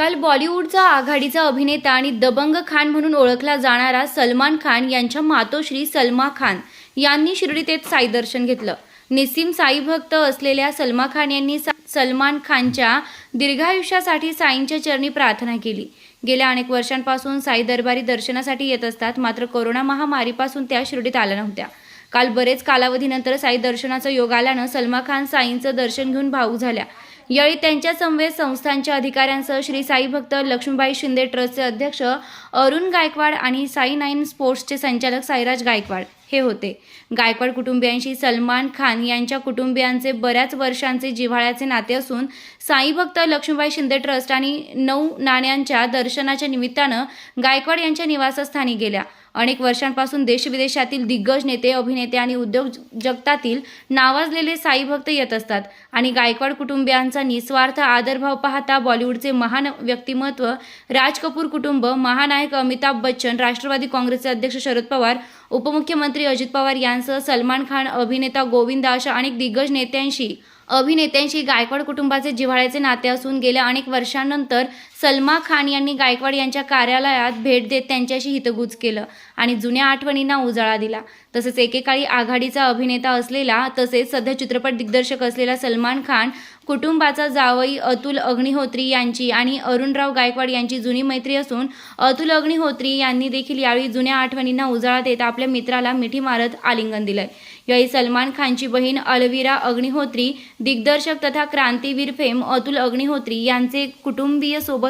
काल बॉलिवूडचा आघाडीचा अभिनेता आणि दबंग खान म्हणून ओळखला जाणारा सलमान खान यांच्या मातोश्री सलमा खान यांनी शिर्डीत येत साई दर्शन घेतलं. निस्सीम साई भक्त असलेल्या सलमा खान यांनी सलमान खानच्या दीर्घायुष्यासाठी साईंच्या चरणी प्रार्थना केली. गेल्या अनेक वर्षांपासून साई दरबारी दर्शनासाठी येत असतात मात्र कोरोना महामारीपासून त्या शिर्डीत आल्या नव्हत्या. काल बरेच कालावधीनंतर साई दर्शनाचा योग आल्यानं सलमा खान साईंचं दर्शन घेऊन भावूक झाल्या. यावेळी त्यांच्या समवेत संस्थांच्या अधिकाऱ्यांसह श्री साई भक्त लक्ष्मीबाई शिंदे ट्रस्टचे अध्यक्ष अरुण गायकवाड आणि साई नाईन स्पोर्ट्सचे संचालक साईराज गायकवाड हे होते. गायकवाड कुटुंबियांशी सलमान खान यांच्या कुटुंबियांचे बऱ्याच वर्षांचे जिव्हाळ्याचे नाते असून साई भक्त लक्ष्मीबाई शिंदे ट्रस्ट आणि नऊ नाण्यांच्या दर्शनाच्या निमित्तानं गायकवाड यांच्या निवासस्थानी गेल्या. अनेक वर्षांपासून देशविदेशातील दिग्गज नेते अभिनेते आणि उद्योग जगतातील नावाजलेले साईभक्त येत असतात. आणि गायकवाड कुटुंबियांचा निस्वार्थ आदरभाव पाहता बॉलिवूडचे महान व्यक्तिमत्व राज कपूर कुटुंब महानायक अमिताभ बच्चन राष्ट्रवादी काँग्रेसचे अध्यक्ष शरद पवार उपमुख्यमंत्री अजित पवार यांसह सलमान खान अभिनेता गोविंद अशा अनेक दिग्गज नेत्यांशी अभिनेत्यांशी गायकवाड कुटुंबाचे जिव्हाळ्याचे नाते असून गेल्या अनेक वर्षांनंतर सलमा खान यांनी गायकवाड यांच्या कार्यालयात भेट देत त्यांच्याशी हितगुज केलं आणि जुन्या आठवणींना उजाळा दिला. तसेच एकेकाळी आघाडीचा अभिनेता असलेला तसेच सध्या चित्रपट दिग्दर्शक असलेला सलमान खान कुटुंबाचा जावई अतुल अग्निहोत्री यांची आणि अरुणराव गायकवाड यांची जुनी मैत्री असून अतुल अग्निहोत्री यांनी देखील यावेळी जुन्या आठवणींना उजाळा देत आपल्या मित्राला मिठी मारत आलिंगन दिलंय. यावेळी सलमान खानची बहीण अलविरा अग्निहोत्री दिग्दर्शक तथा क्रांतीवीर फेम अतुल अग्निहोत्री यांचे कुटुंबीय सोबत